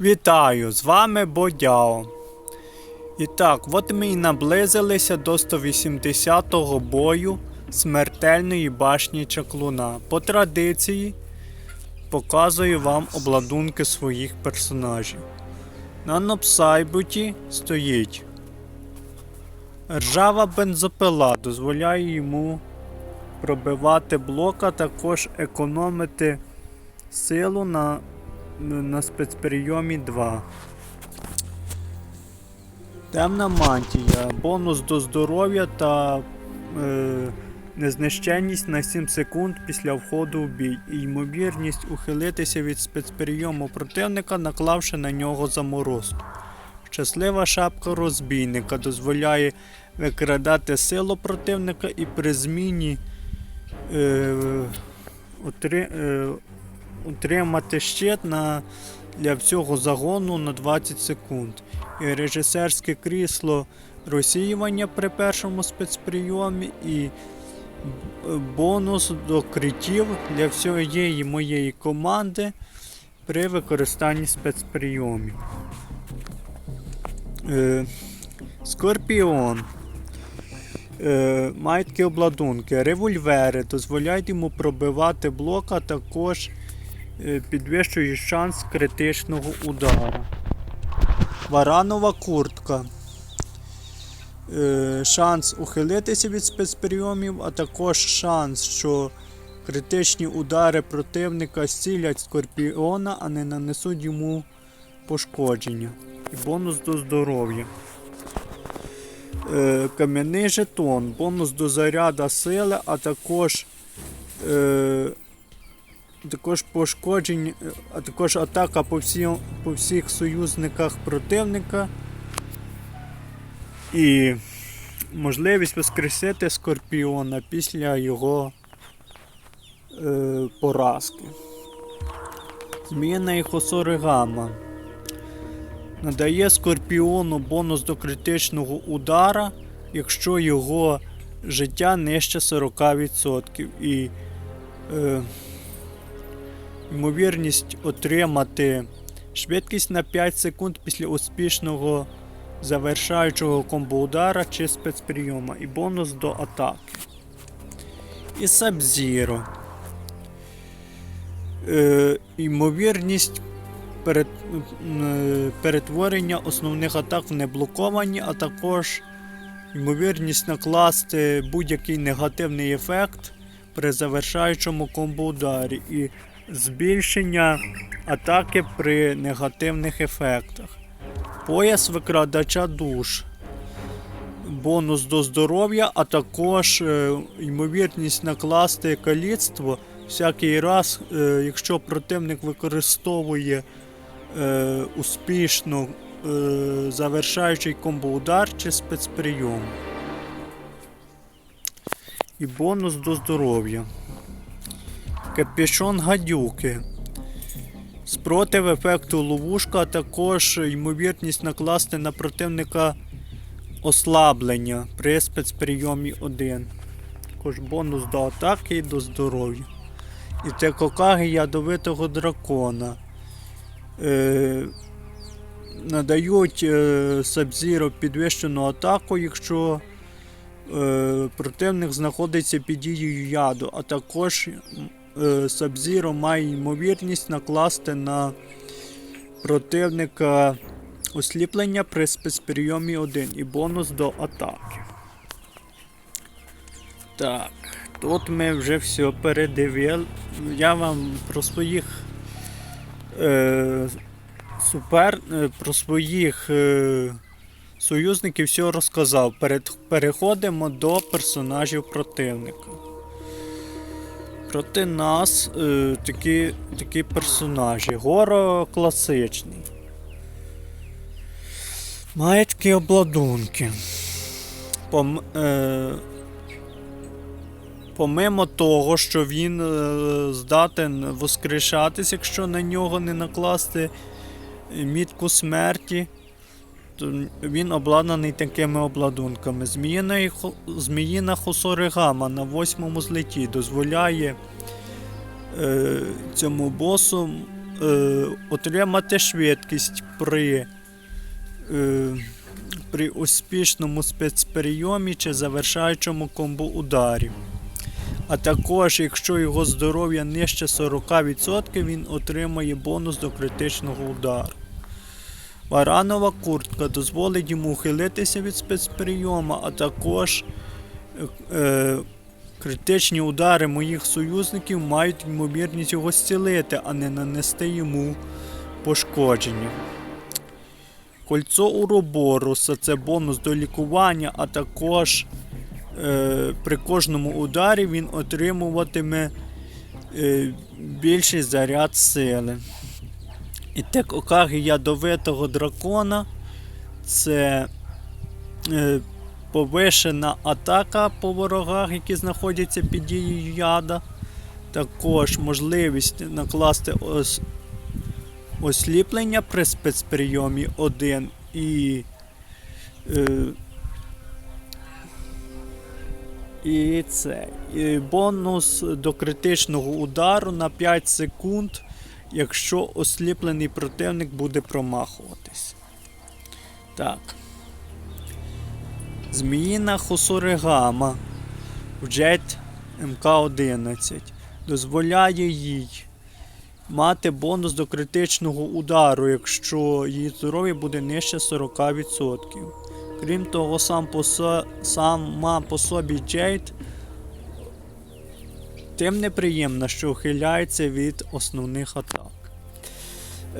Вітаю! З вами Бодяо. І так, от ми і наблизилися до 180-го бою смертельної башні Чаклуна. По традиції показую вам обладунки своїх персонажів. На Нопсайбуті стоїть ржава бензопила, дозволяє йому пробивати блок, а також економити силу на, на спецприйомі 2. Темна мантія. Бонус до здоров'я та е, незнищенність на 7 секунд після входу в бій. І ймовірність ухилитися від спецприйому противника, наклавши на нього заморозку. Щаслива шапка розбійника дозволяє викрадати силу противника і при зміні е, отри, е, утримати щит на, для всього загону на 20 секунд. І режисерське крісло розсіювання при першому спецприйомі і бонус до критів для всієї моєї команди при використанні спецприйомів. Е, Скорпіон. Е, має такі обладунки. Револьвери дозволяють йому пробивати блок, а також е, підвищує шанс критичного удару. Варанова куртка. Е, шанс ухилитися від спецприйомів, а також шанс, що критичні удари противника зцілять скорпіона, а не нанесуть йому пошкодження. І бонус до здоров'я. Е, кам'яний жетон, бонус до заряда сили, а також, е, також пошкоджень, а також атака по, всі, по всіх союзниках противника. І можливість воскресити Скорпіона після його е, поразки. Зміна Хосоригама. Надає Скорпіону бонус до критичного удара, якщо його життя нижче 40%. І е, ймовірність отримати швидкість на 5 секунд після успішного завершаючого комбоудара чи спецприйома і бонус до атаки. І Сабзіро. Е, ймовірність перет, е, перетворення основних атак в неблоковані, а також ймовірність накласти будь-який негативний ефект при завершаючому комбоударі і збільшення атаки при негативних ефектах. Пояс викрадача душ. Бонус до здоров'я, а також е, ймовірність накласти каліцтво всякий раз, е, якщо противник використовує е, успішно завершаючий комбоудар чи спецприйом. І бонус до здоров'я. Капюшон гадюки. Спротив ефекту ловушка, а також ймовірність накласти на противника ослаблення при спецприйомі 1. Також бонус до атаки і до здоров'я. І Текокаги ядовитого дракона. Е, надають е, Сабзіро підвищену атаку, якщо е, противник знаходиться під дією яду, а також Сабзіро має ймовірність накласти на противника осліплення при спецприйомі 1 і бонус до атаки. Так, тут ми вже все передивили. Я вам про своїх е, супер, е, про своїх е, союзників все розказав. Переходимо до персонажів противника. Проти нас е, такі, такі персонажі. Горо класичний. Має такі обладунки. Пом, е, Помимо того, що він е, здатен воскрешатись, якщо на нього не накласти мітку смерті, він обладнаний такими обладунками. Зміїна, Зміїна Хосоригама на восьмому злеті дозволяє е, цьому босу е, отримати швидкість при, е, при успішному спецприйомі чи завершаючому комбо ударів. А також, якщо його здоров'я нижче 40%, він отримає бонус до критичного удару. Варанова куртка дозволить йому ухилитися від спецприйома, а також е, е, критичні удари моїх союзників мають ймовірність його зцілити, а не нанести йому пошкодження. Кольцо Уроборуса це бонус до лікування, а також е, при кожному ударі він отримуватиме е, більший заряд сили. І тек Окаги ядовитого дракона це е, повишена атака по ворогах, які знаходяться під дією яда. Також можливість накласти ос, осліплення при спецприйомі 1 і. Е, і це. І бонус до критичного удару на 5 секунд, якщо осліплений противник буде промахуватись. Так. Зміїна Хосоригама в Jet МК-11 дозволяє їй мати бонус до критичного удару, якщо її здоров'я буде нижче 40%. Крім того, сам по со... сама по собі Джейд тим неприємно, що ухиляється від основних атак.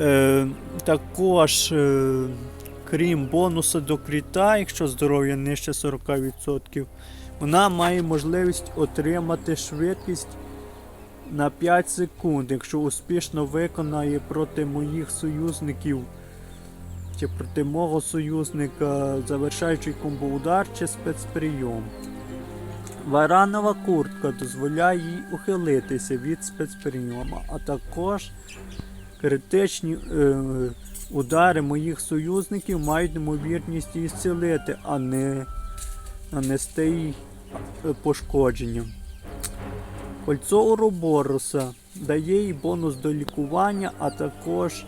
Е, також, е, крім бонусу до кріта, якщо здоров'я нижче 40%, вона має можливість отримати швидкість на 5 секунд, якщо успішно виконає проти моїх союзників чи проти мого союзника завершаючий комбоудар чи спецприйом. Варанова куртка дозволяє їй ухилитися від спецприйома, а також критичні е, удари моїх союзників мають ймовірність її зцілити, а не нанести їй е, пошкодження. Кольцо Уроборуса дає їй бонус до лікування, а також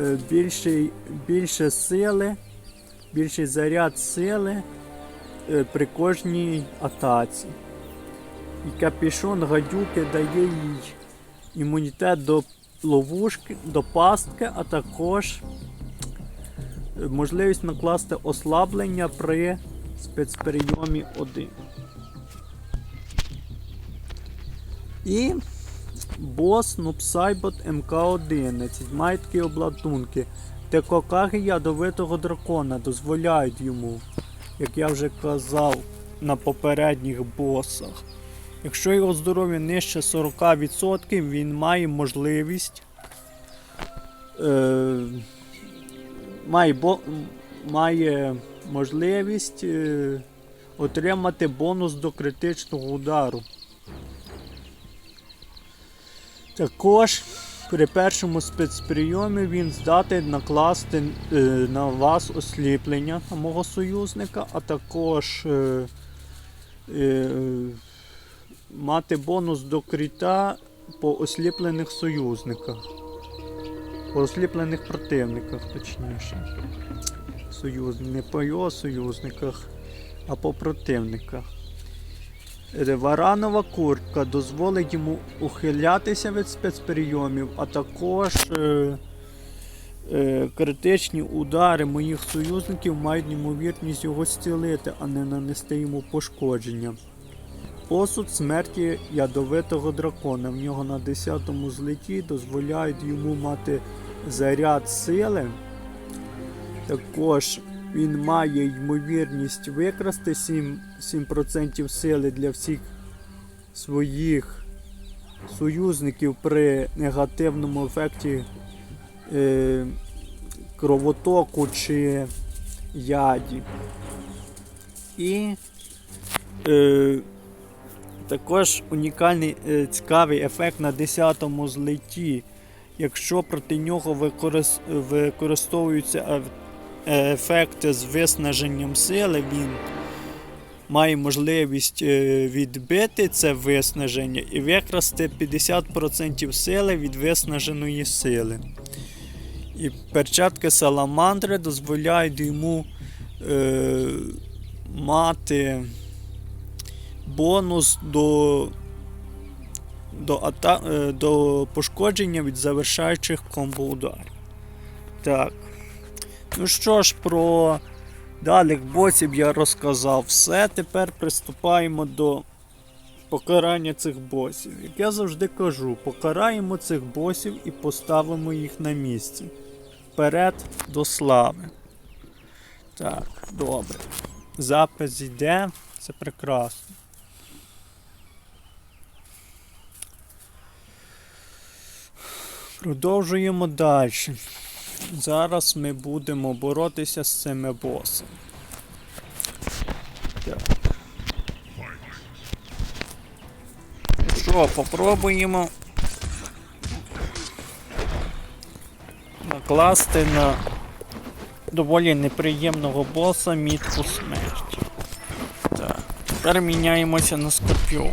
е, більший, більше сили, більший заряд сили е, при кожній атаці. І капішон гадюки дає їй імунітет до ловушки, до пастки, а також е, можливість накласти ослаблення при спецперейомі 1. І бос Нупсайбот МК-11 має такі обладунки. Текокаги ядовитого дракона дозволяють йому, як я вже казав на попередніх босах. Якщо його здоров'я нижче 40%, він має можливість. Е, має, бо, має можливість е, отримати бонус до критичного удару. Також при першому спецприйомі він здатний накласти е, на вас осліплення мого союзника, а також е, е, мати бонус до кріта по осліплених союзниках. По осліплених противниках, точніше. Союз... Не по його союзниках, а по противниках. Е, Варанова куртка дозволить йому ухилятися від спецприйомів, а також е, е, критичні удари моїх союзників мають ймовірність його зцілити, а не нанести йому пошкодження. Посуд смерті ядовитого дракона. В нього на 10-му злеті дозволяють йому мати заряд сили. Також він має ймовірність викрасти 7, 7% сили для всіх своїх союзників при негативному ефекті е, кровотоку чи яді. І е, також унікальний е, цікавий ефект на 10-му злеті. Якщо проти нього використ... використовуються ефекти з виснаженням сили, він має можливість е, відбити це виснаження і викрасти 50% сили від виснаженої сили. І перчатки саламандри дозволяють йому е, мати бонус до, до, ата, е, до пошкодження від завершаючих комбо ударів. Так. Ну що ж, про далих босів я розказав все. Тепер приступаємо до покарання цих босів. Як я завжди кажу, покараємо цих босів і поставимо їх на місце. Вперед до слави. Так, добре. Запис йде, це прекрасно. Продовжуємо далі. Зараз ми будемо боротися з цими босами. Що, попробуємо накласти на доволі неприємного боса мітку смерті. Так, тепер міняємося на скорпіон.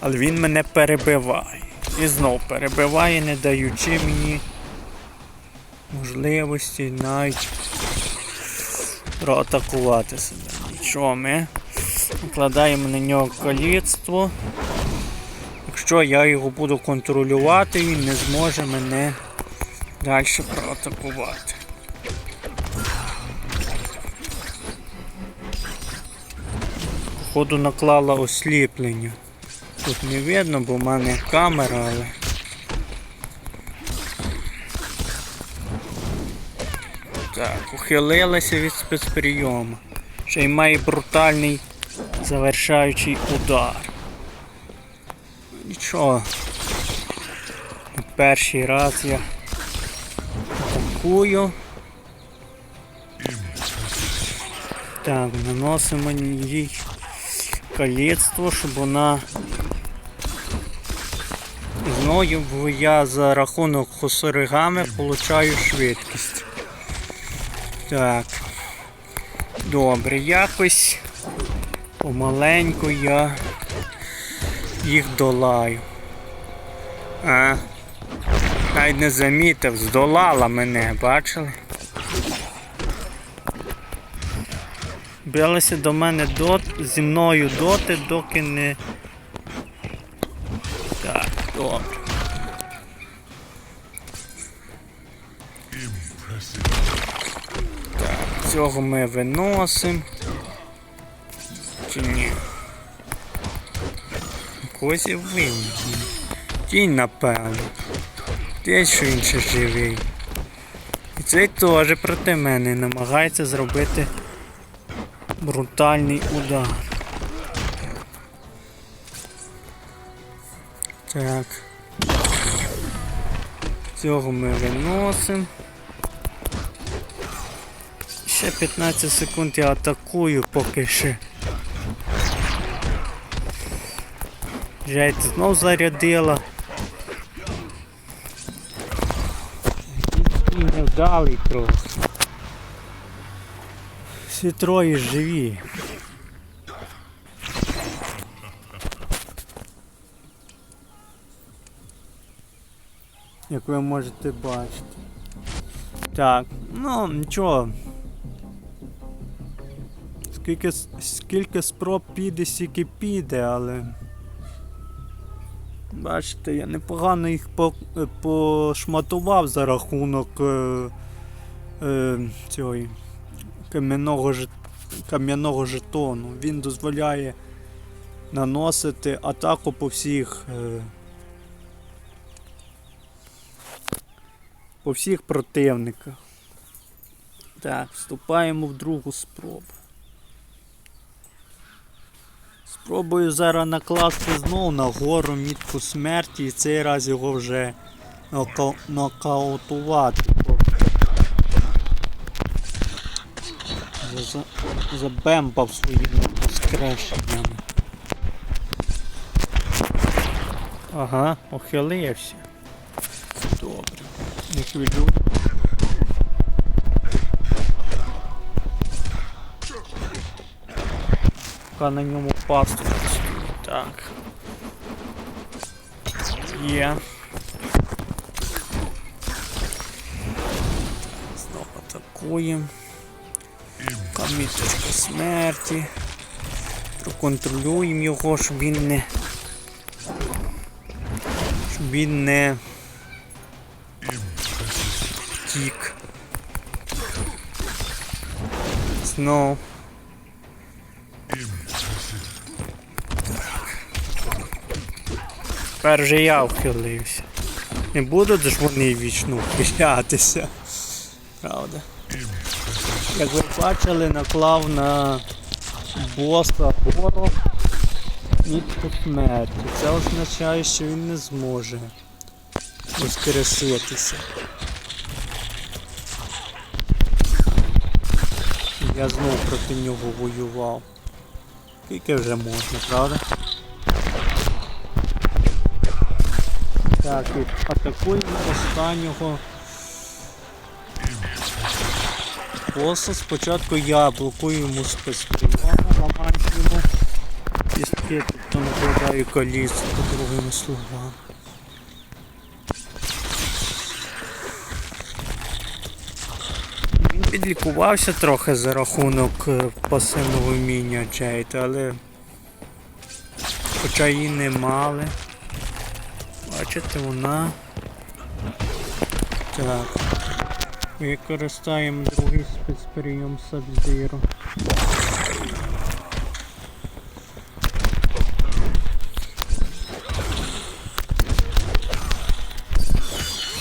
Але він мене перебиває. І знов перебиває, не даючи мені можливості навіть проатакувати себе. Нічого, ми накладаємо на нього каліцтво. Якщо я його буду контролювати, він не зможе мене далі проатакувати. Походу наклала осліплення. Тут не видно, бо в мене камера, але. Так, ухилилася від спецприйому. Ще й має брутальний завершаючий удар. Нічого. Перший раз я атакую. Так, наносимо їй каліцтво, щоб вона знову я за рахунок хосоригами получаю швидкість. Так. Добре, якось помаленьку я їх долаю. А, навіть не замітив, здолала мене, бачили? Билися до мене дот, зі мною доти, доки не. Так, добре. Цього ми виносимо. Чи ні? Когось винен. Тінь, напевно. Те, що він ще живий. І цей теж проти мене намагається зробити брутальний удар. Так. Цього ми виносимо. Ще 15 секунд я атакую, поки ще. Жайте знов зарядила. Якийсь невдалий трохи. Всі троє живі. Як ви можете бачити. Так, ну нічого. Скільки, скільки спроб піде, стільки піде, але. Бачите, я непогано їх е, пошматував за рахунок е, е, цієї кам'яного кам'яного жетону. Він дозволяє наносити атаку по всіх. Е... По всіх противниках. Так, вступаємо в другу спробу. Спробую зараз накласти знову на гору мітку смерті і цей раз його вже нока... нокаутувати. За- Забембав своїми воскрешеннями. Ага, ухилився. Добре. Не хвилюй. Поки на ньому пасту. Так. Є. Знову атакуємо. Каміточка смерті. Проконтролюємо його, щоб він не. Щоб він не. Тік. Знов. Тепер же я вхилився. Не будуть ж вони вічно вхилятися. Правда. Як ви бачили, наклав на боса ворог нітку смерті. Це означає, що він не зможе воскреситися. Я знову проти нього воював. Скільки вже можна, правда? Так, і атакуємо останнього. Боса спочатку я блокую йому спецприйом, ламаю йому пістки, тобто накладаю коліс, по другими словами. Він підлікувався трохи за рахунок е, пасивного вміння Джейд, але хоча її не мали. Бачите, вона. Так. Використаємо другий спецприйом Сабзіро.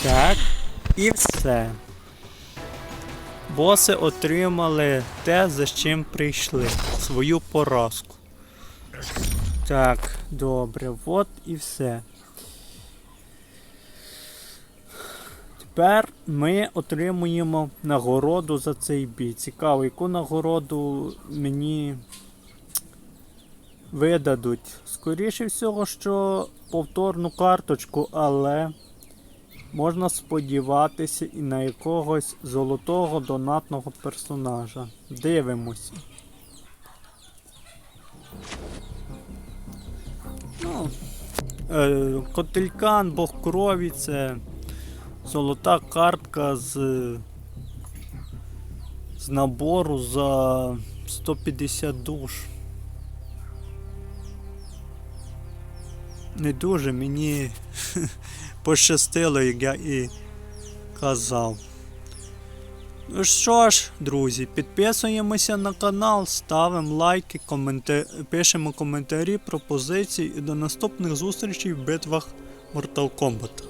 Так, і все. Боси отримали те, за чим прийшли. Свою поразку. Так, добре, от і все. Тепер ми отримуємо нагороду за цей бій. Цікаво, яку нагороду мені видадуть. Скоріше всього, що повторну карточку, але можна сподіватися і на якогось золотого донатного персонажа. Дивимося. Ну, е, Котелькан, Бог крові це золота картка з, з набору за 150 душ. Не дуже мені пощастило, як я і казав. Ну що ж, друзі, підписуємося на канал, ставимо лайки, коменти... пишемо коментарі, пропозиції і до наступних зустрічей в битвах Mortal Kombat.